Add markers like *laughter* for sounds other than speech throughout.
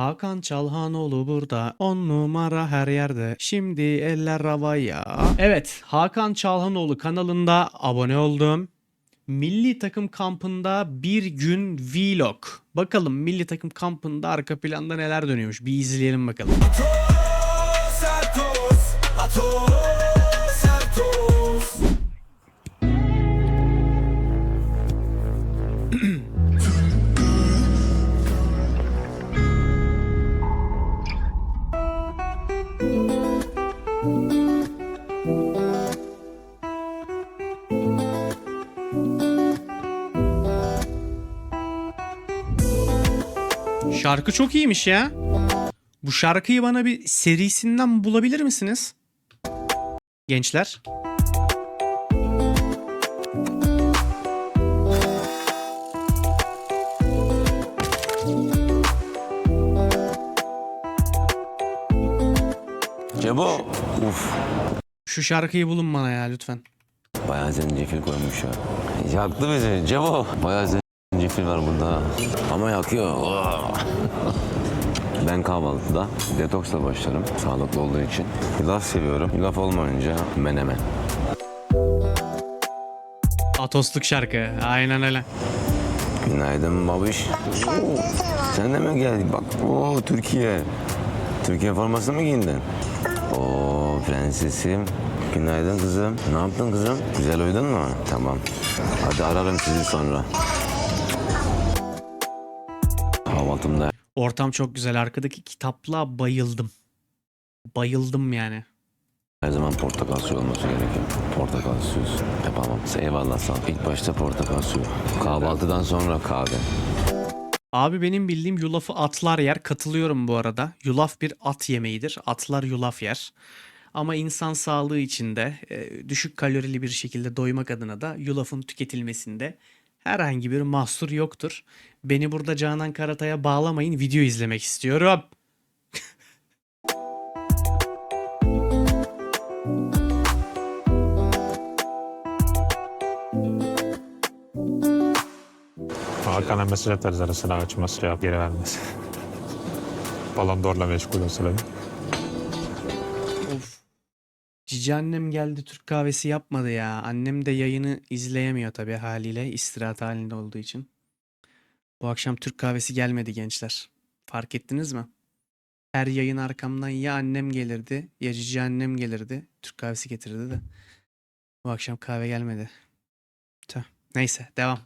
Hakan Çalhanoğlu burada. 10 numara her yerde. Şimdi eller havaya. Evet, Hakan Çalhanoğlu kanalında abone oldum. Milli takım kampında bir gün vlog. Bakalım milli takım kampında arka planda neler dönüyormuş. Bir izleyelim bakalım. Santos, Atos, Santos. Şarkı çok iyiymiş ya. Bu şarkıyı bana bir serisinden bulabilir misiniz? Gençler. Cebo. Uf. Şu şarkıyı bulun bana ya lütfen. Bayağı zencefil koymuş ya. Yaktı bizi Cebo. Bayağı zencefil var burada. Ama yakıyor. Oh. Ben kahvaltıda detoksla başlarım. Sağlıklı olduğu için. Yulaf seviyorum. Yulaf olmayınca menemen. Atosluk şarkı. Aynen öyle. Günaydın babiş. Oo, Sen de mi geldin? Bak o Türkiye. Türkiye forması mı giyindin? Oo prensesim. Günaydın kızım. Ne yaptın kızım? Güzel uyudun mu? Tamam. Hadi ararım sizi sonra. Ortam çok güzel. Arkadaki kitaplığa bayıldım. Bayıldım yani. her zaman portakal suyu olması gerekiyor. Portakal suyu yapamam. Eyvallah sağ ol. İlk başta portakal suyu. Kahvaltıdan sonra kahve. Abi benim bildiğim yulafı atlar yer. Katılıyorum bu arada. Yulaf bir at yemeğidir. Atlar yulaf yer. Ama insan sağlığı için de e, düşük kalorili bir şekilde doymak adına da yulafın tüketilmesinde herhangi bir mahsur yoktur. Beni burada Canan Karatay'a bağlamayın. Video izlemek istiyorum. Hakan'a mesaj atarız ara sıra açmaz cevap geri vermez. *laughs* Balon d'Or'la meşgul o sırada. Of. Cici annem geldi Türk kahvesi yapmadı ya. Annem de yayını izleyemiyor tabii haliyle istirahat halinde olduğu için. Bu akşam Türk kahvesi gelmedi gençler. Fark ettiniz mi? Her yayın arkamdan ya annem gelirdi ya cici annem gelirdi. Türk kahvesi getirirdi de. Bu akşam kahve gelmedi. Tüh. Neyse devam.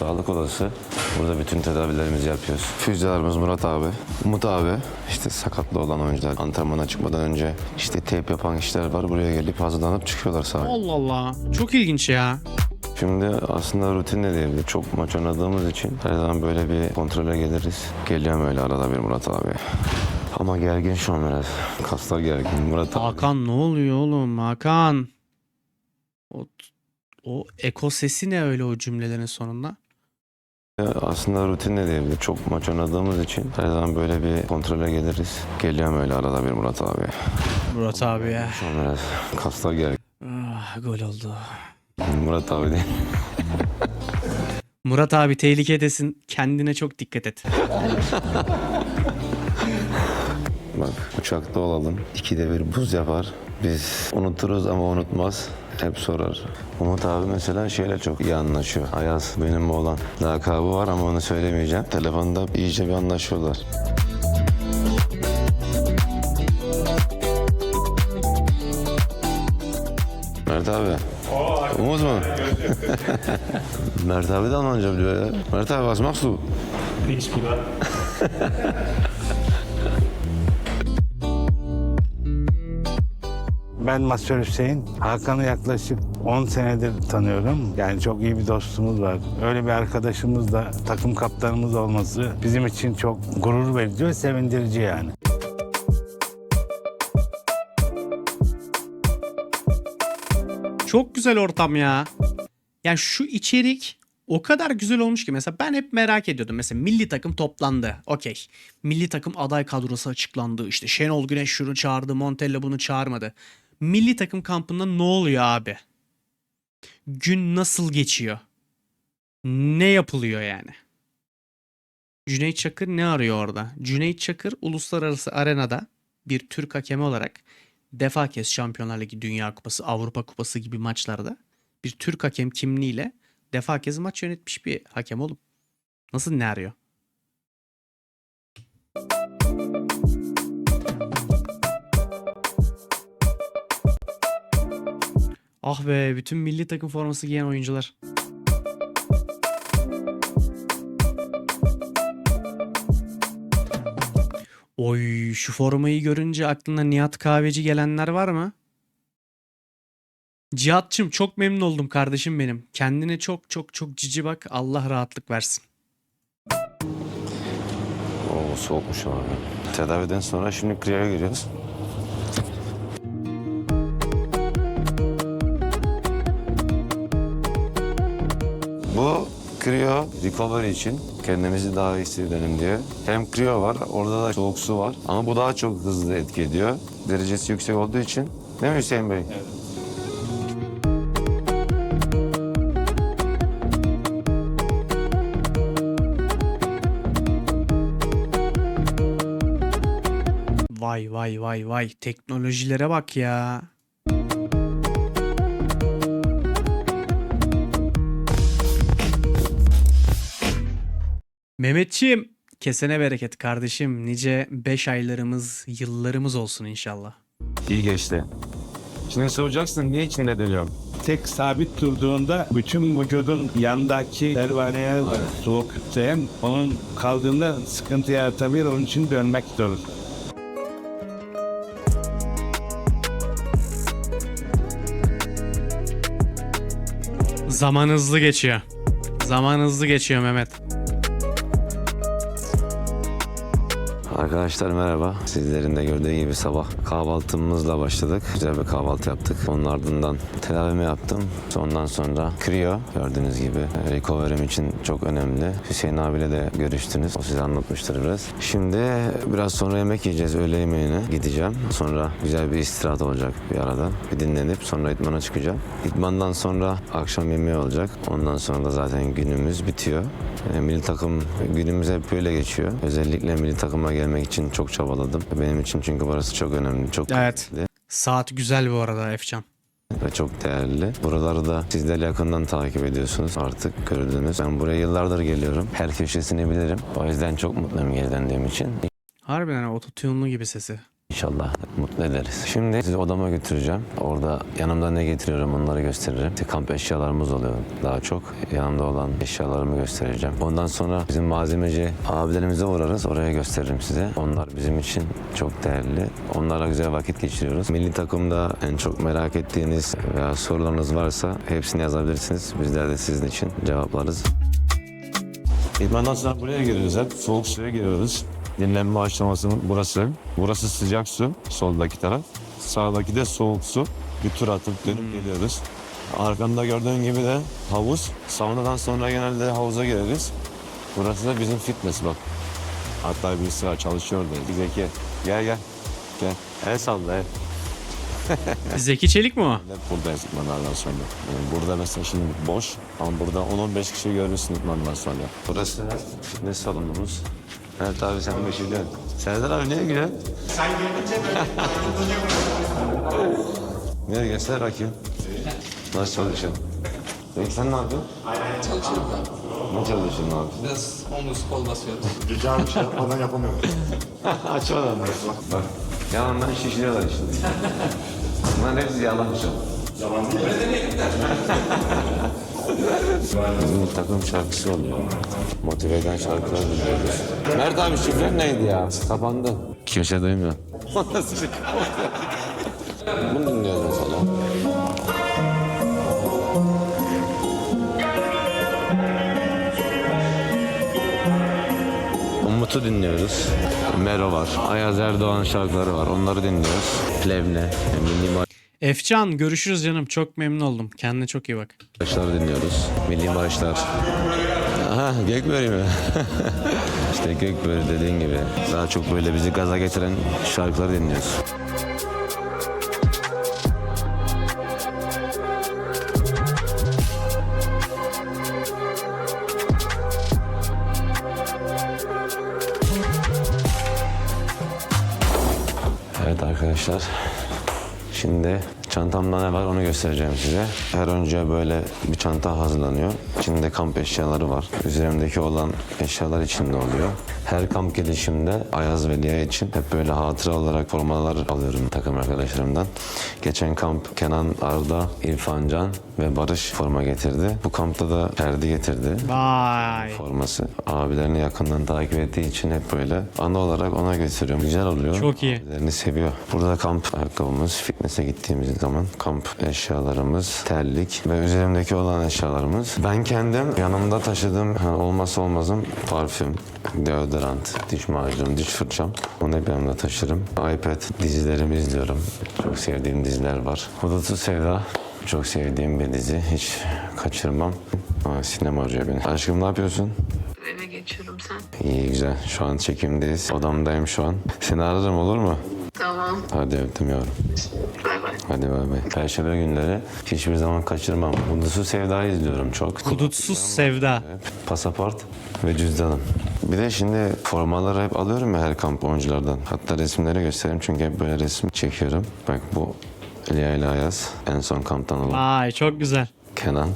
Sağlık odası. Burada bütün tedavilerimizi yapıyoruz. Füzyalarımız Murat abi, Umut abi. işte sakatlı olan oyuncular antrenmana çıkmadan önce işte teyp yapan kişiler var. Buraya gelip hazırlanıp çıkıyorlar sahaya. Allah Allah. Çok ilginç ya. Şimdi aslında rutin de diyebilir. Çok maç oynadığımız için her zaman böyle bir kontrole geliriz. Geliyorum öyle arada bir Murat abi. Ama gergin şu an biraz. Kaslar gergin. Murat abi. Hakan ne oluyor oğlum Hakan? O, o eko sesi ne öyle o cümlelerin sonunda? Aslında rutin de diyebilir. Çok maç oynadığımız için her zaman böyle bir kontrole geliriz. Geliyorum öyle arada bir Murat abi. Murat abi ya. Şu an biraz kaslar gergin. Ah, gol oldu. Murat abi değil. *laughs* Murat abi tehlikedesin. Kendine çok dikkat et. *laughs* Bak uçakta olalım. İkide bir buz yapar. Biz unuturuz ama unutmaz. Hep sorar. Umut abi mesela şeyle çok iyi anlaşıyor. Ayaz benim oğlan. Lakabı var ama onu söylemeyeceğim. Telefonda iyice bir anlaşıyorlar. Mert abi. Umut mu? *laughs* Mert abi de Almanca biliyor ya. Mert abi was machst du? Ben Masör Hüseyin. Hakan'ı yaklaşık 10 senedir tanıyorum. Yani çok iyi bir dostumuz var. Öyle bir arkadaşımız da takım kaptanımız olması bizim için çok gurur verici ve sevindirici yani. Çok güzel ortam ya. Yani şu içerik O kadar güzel olmuş ki mesela ben hep merak ediyordum. Mesela milli takım toplandı. Okey. Milli takım aday kadrosu açıklandı. İşte Şenol Güneş şunu çağırdı. Montella bunu çağırmadı. Milli takım kampında ne oluyor abi? Gün nasıl geçiyor? Ne yapılıyor yani? Cüneyt Çakır ne arıyor orada? Cüneyt Çakır uluslararası arenada bir Türk hakemi olarak defa kez Şampiyonlar Ligi, Dünya Kupası, Avrupa Kupası gibi maçlarda bir Türk hakem kimliğiyle defa kez maç yönetmiş bir hakem oğlum. Nasıl ne arıyor? Ah be bütün milli takım forması giyen oyuncular. Oy şu formayı görünce aklına Nihat Kahveci gelenler var mı? Cihat'cığım çok memnun oldum kardeşim benim. Kendine çok çok çok cici bak. Allah rahatlık versin. Oo soğukmuş abi. Tedaviden sonra şimdi kriyoya giriyoruz. Recovery için kendimizi daha iyi hissedelim diye. Hem kriyo var, orada da soğuk su var. Ama bu daha çok hızlı etki ediyor. Derecesi yüksek olduğu için. Değil mi Hüseyin Bey? Vay vay vay vay teknolojilere bak ya. Mehmetçiğim kesene bereket kardeşim. Nice 5 aylarımız, yıllarımız olsun inşallah. İyi geçti. Şimdi soracaksın niye içinde dönüyorum? tek sabit durduğunda bütün vücudun yandaki pervaneye soğuk yükleyen onun kaldığında sıkıntı yaratabilir. Onun için dönmek zorunda. Zaman hızlı geçiyor. Zaman hızlı geçiyor Mehmet. Arkadaşlar merhaba. Sizlerin de gördüğü gibi sabah kahvaltımızla başladık. Güzel bir kahvaltı yaptık. Onun ardından tedavimi yaptım. Ondan sonra kriyo gördüğünüz gibi recovery'm için çok önemli. Hüseyin abiyle de görüştünüz. O size anlatmıştır biraz. Şimdi biraz sonra yemek yiyeceğiz öğle yemeğine. Gideceğim. Sonra güzel bir istirahat olacak bir arada. Bir dinlenip sonra idmana çıkacağım. İdmandan sonra akşam yemeği olacak. Ondan sonra da zaten günümüz bitiyor. E, milli takım günümüz hep böyle geçiyor. Özellikle milli takıma gelmek için çok çabaladım. Benim için çünkü burası çok önemli, çok Evet. kıymetli Saat güzel bu arada Efcan. Ve çok değerli. Buraları da sizler yakından takip ediyorsunuz artık gördünüz. Ben buraya yıllardır geliyorum. Her köşesini bilirim. O yüzden çok mutluyum geri döndüğüm için. Harbiden ototune'lu gibi sesi. İnşallah mutlu ederiz. Şimdi sizi odama götüreceğim. Orada yanımda ne getiriyorum onları gösteririm. İşte kamp eşyalarımız oluyor daha çok. Yanımda olan eşyalarımı göstereceğim. Ondan sonra bizim malzemeci abilerimize uğrarız. Oraya gösteririm size. Onlar bizim için çok değerli. Onlarla güzel vakit geçiriyoruz. Milli takımda en çok merak ettiğiniz veya sorularınız varsa hepsini yazabilirsiniz. Bizler de sizin için cevaplarız. İdmandan sonra buraya giriyoruz hep. Soğuk suya giriyoruz. Dinlenme aşamasının burası. Burası sıcak su. Soldaki taraf. Sağdaki de soğuk su. Bir tur atıp dönüp geliyoruz. Arkamda gördüğün gibi de havuz. Saunadan sonra genelde havuza gireriz. Burası da bizim fitness bak. Hatta bir sıra çalışıyor orada. Zeki. Gel gel. Gel. El salla el. Zeki Çelik mi o? Hep buradayız idmanlardan sonra. Yani burada mesela şimdi boş ama burada 10-15 kişi görürsün idmandan sonra. Burası fitness salonumuz. Evet abi sen de gülüyorsun. Serdar abi niye gülüyorsun? Sen gelince ben *laughs* Nereye göster bakayım. Nasıl çalışıyorsun? Peki sen ne yapıyorsun? Çalışıyorum ben. Ne çalışıyorsun abi? Biraz omuz kol basıyorum. Rica bir şey yapmadan yapamıyorum. *laughs* Açmadan bak. Bak. Yalandan şişiriyorlar işte. *laughs* Bunların hepsi yalan şu. Yalan değil. Bizim takım şarkısı oluyor. Motive eden şarkılar dinliyoruz. Mert abi şifren neydi ya? Kapandı. Kimse duymuyor. *laughs* Nasıl bir Bunu dinliyoruz mesela. Umut'u dinliyoruz. Mero var. Ayaz Erdoğan şarkıları var. Onları dinliyoruz. Plevne, Minimal Efcan görüşürüz canım. Çok memnun oldum. Kendine çok iyi bak. Marşlar dinliyoruz. Milli marşlar. Aha Gökbörü mü? *laughs* işte Gökbörü dediğin gibi. Daha çok böyle bizi gaza getiren şarkıları dinliyoruz. Evet arkadaşlar. Şimdi çantamda ne var onu göstereceğim size. Her önce böyle bir çanta hazırlanıyor. İçinde kamp eşyaları var. Üzerimdeki olan eşyalar içinde oluyor. Her kamp gidişimde Ayaz ve Lia için hep böyle hatıra olarak formalar alıyorum takım arkadaşlarımdan. Geçen kamp Kenan Arda, İrfan Can ve Barış forma getirdi. Bu kampta da Ferdi getirdi Vay. forması. Abilerini yakından takip ettiği için hep böyle ana olarak ona götürüyorum. Güzel oluyor. Çok iyi. Abilerini seviyor. Burada kamp ayakkabımız, fitness'e gittiğimiz zaman kamp eşyalarımız, terlik ve üzerimdeki olan eşyalarımız. Ben kendim yanımda taşıdığım olmazsa olmazım parfüm, deodorant, diş macunu, diş fırçam. Onu hep yanımda taşırım. iPad dizilerimi izliyorum. Çok sevdiğim diziler var. Hudutsuz Sevda. Çok sevdiğim bir dizi. Hiç kaçırmam. Aa, sinema arıyor beni. Aşkım ne yapıyorsun? Eve geçiyorum sen. İyi güzel. Şu an çekimdeyiz. Odamdayım şu an. Seni ararım olur mu? Tamam. Hadi öptüm yavrum. Bay bay. Hadi bay bay. Perşembe günleri hiçbir zaman kaçırmam. Hudutsuz Sevda'yı izliyorum çok. Hudutsuz sevda. Pasaport ve cüzdanım. Bir de şimdi formaları hep alıyorum ya her kamp oyunculardan. Hatta resimleri göstereyim çünkü hep böyle resim çekiyorum. Bak bu Lia ile Ayaz. En son kamptan olan. Vay çok güzel. Kenan,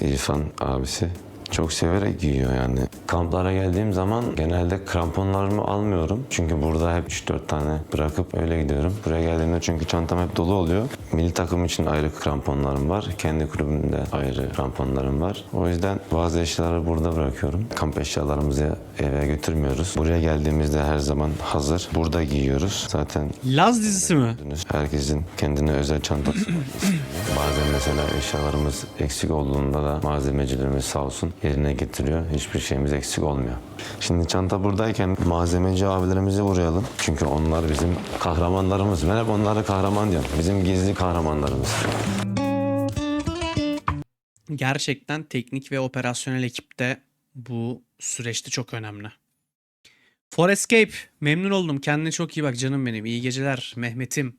İrfan abisi çok severek giyiyor yani. Kamplara geldiğim zaman genelde kramponlarımı almıyorum. Çünkü burada hep 3-4 tane bırakıp öyle gidiyorum. Buraya geldiğimde çünkü çantam hep dolu oluyor. Milli takım için ayrı kramponlarım var. Kendi kulübümde ayrı kramponlarım var. O yüzden bazı eşyaları burada bırakıyorum. Kamp eşyalarımızı eve götürmüyoruz. Buraya geldiğimizde her zaman hazır. Burada giyiyoruz. Zaten Laz dizisi mi? Herkesin kendine özel çantası var. *laughs* Bazen mesela eşyalarımız eksik olduğunda da malzemecilerimiz sağ olsun yerine getiriyor. Hiçbir şeyimiz eksik olmuyor. Şimdi çanta buradayken malzemeci abilerimizi uğrayalım. Çünkü onlar bizim kahramanlarımız. Ben hep onlara kahraman diyorum. Bizim gizli kahramanlarımız. Gerçekten teknik ve operasyonel ekipte bu süreçte çok önemli. Forescape memnun oldum. Kendine çok iyi bak canım benim. İyi geceler Mehmet'im.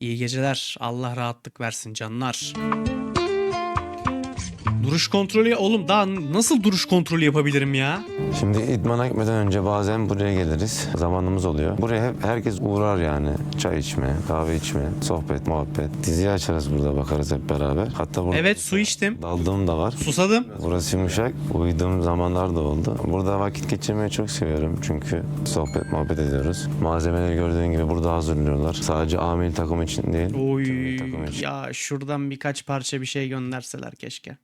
İyi geceler. Allah rahatlık versin canlar. Duruş kontrolü oğlum daha nasıl duruş kontrolü yapabilirim ya? Şimdi idmana gitmeden önce bazen buraya geliriz. Zamanımız oluyor. Buraya hep herkes uğrar yani. Çay içme, kahve içme, sohbet, muhabbet. Diziyi açarız burada bakarız hep beraber. Hatta burada Evet su içtim. daldığım da var. Susadım. Burası yumuşak. Uyuduğum zamanlar da oldu. Burada vakit geçirmeyi çok seviyorum. Çünkü sohbet, muhabbet ediyoruz. Malzemeleri gördüğün gibi burada hazırlıyorlar. Sadece amil takım için değil. Oy takım için. ya şuradan birkaç parça bir şey gönderseler keşke.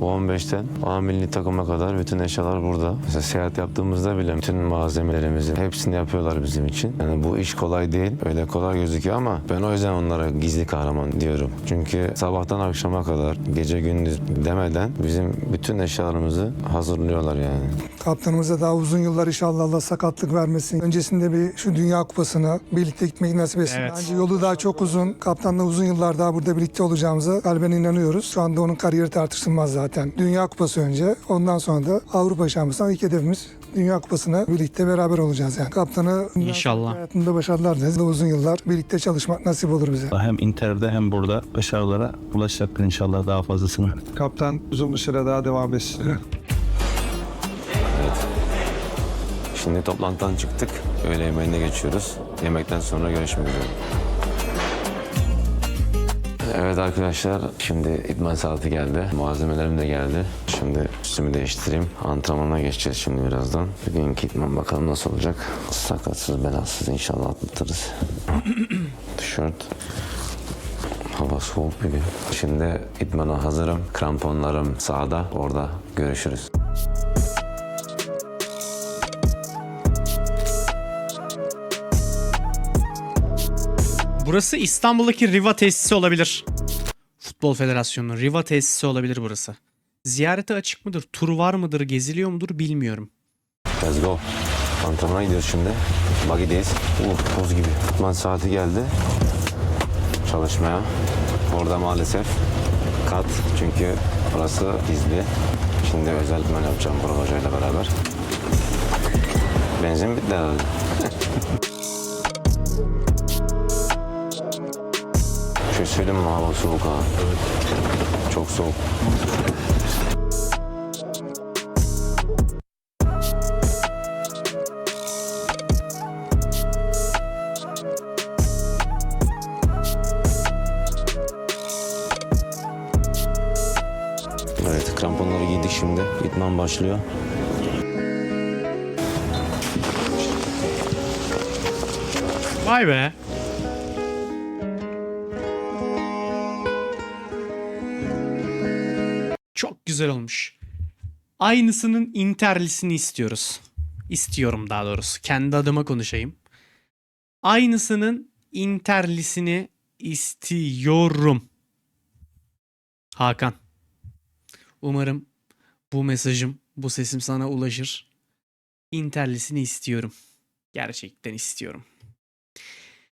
U15'ten A milli takıma kadar bütün eşyalar burada. Mesela seyahat yaptığımızda bile bütün malzemelerimizin hepsini yapıyorlar bizim için. Yani bu iş kolay değil. Öyle kolay gözüküyor ama ben o yüzden onlara gizli kahraman diyorum. Çünkü sabahtan akşama kadar gece gündüz demeden bizim bütün eşyalarımızı hazırlıyorlar yani. Kaptanımıza daha uzun yıllar inşallah Allah sakatlık vermesin. Öncesinde bir şu Dünya Kupası'na birlikte gitmek nasip etsin. Evet. Bence yolu daha çok uzun. Kaptanla uzun yıllar daha burada birlikte olacağımıza kalben inanıyoruz. Şu anda onun kariyeri tartışılmaz zaten. Dünya Kupası önce ondan sonra da Avrupa Şampiyonası ilk hedefimiz Dünya Kupası'na birlikte beraber olacağız yani. Kaptanı İnşallah. hayatında başarılar dileriz. Uzun yıllar birlikte çalışmak nasip olur bize. Hem Inter'de hem burada başarılara ulaşacaktır inşallah daha fazlasını. Kaptan uzun bir süre daha devam etsin. Şimdi toplantıdan çıktık. Öğle yemeğine geçiyoruz. Yemekten sonra görüşmek üzere. Evet arkadaşlar şimdi idman saati geldi. Malzemelerim de geldi. Şimdi üstümü değiştireyim. Antrenmana geçeceğiz şimdi birazdan. Bugünkü idman bakalım nasıl olacak. Sakatsız belasız inşallah atlatırız. *coughs* Tişört. Hava soğuk bir gün. Şimdi idmana hazırım. Kramponlarım sağda. Orada görüşürüz. Burası İstanbul'daki Riva tesisi olabilir. Futbol Federasyonu'nun Riva tesisi olabilir burası. Ziyarete açık mıdır, tur var mıdır, geziliyor mudur bilmiyorum. Let's go. Antrenmana gidiyoruz şimdi. Bagideyiz. Uh toz gibi. Tutman saati geldi. çalışmaya. Orada maalesef kat çünkü burası gizli. Şimdi özel idman yapacağım Burak Hoca ile beraber. Benzin bitti herhalde. Mi? Hava soğuk ha. Çok soğuk. Evet, kramponları giydik şimdi. İtman başlıyor. Vay be. Güzel olmuş. Aynısının interlisini istiyoruz. İstiyorum daha doğrusu. Kendi adıma konuşayım. Aynısının interlisini istiyorum. Hakan. Umarım bu mesajım, bu sesim sana ulaşır. Interlisini istiyorum. Gerçekten istiyorum.